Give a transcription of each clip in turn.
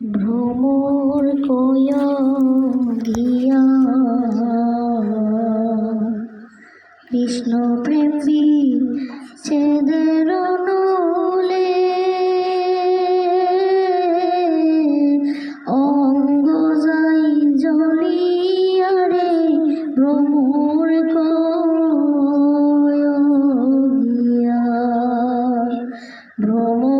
ভ্রমর কয় গিয়া। কৃষ্ণ প্রেম ছেদের নলে অঙ্গ যাই জ্বলিয়া রে ভ্রমর কয় ভ্রমর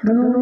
ভ্রমর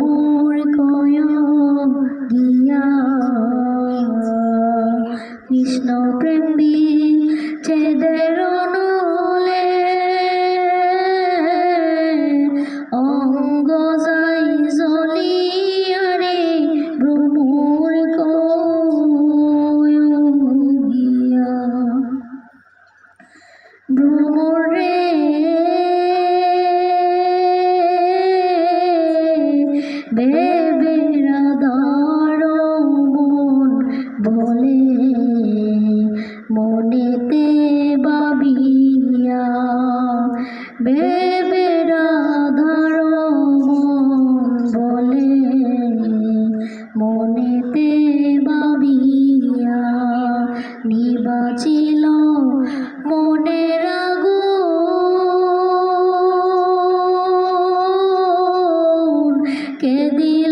মনে রাগু কেদিয়ে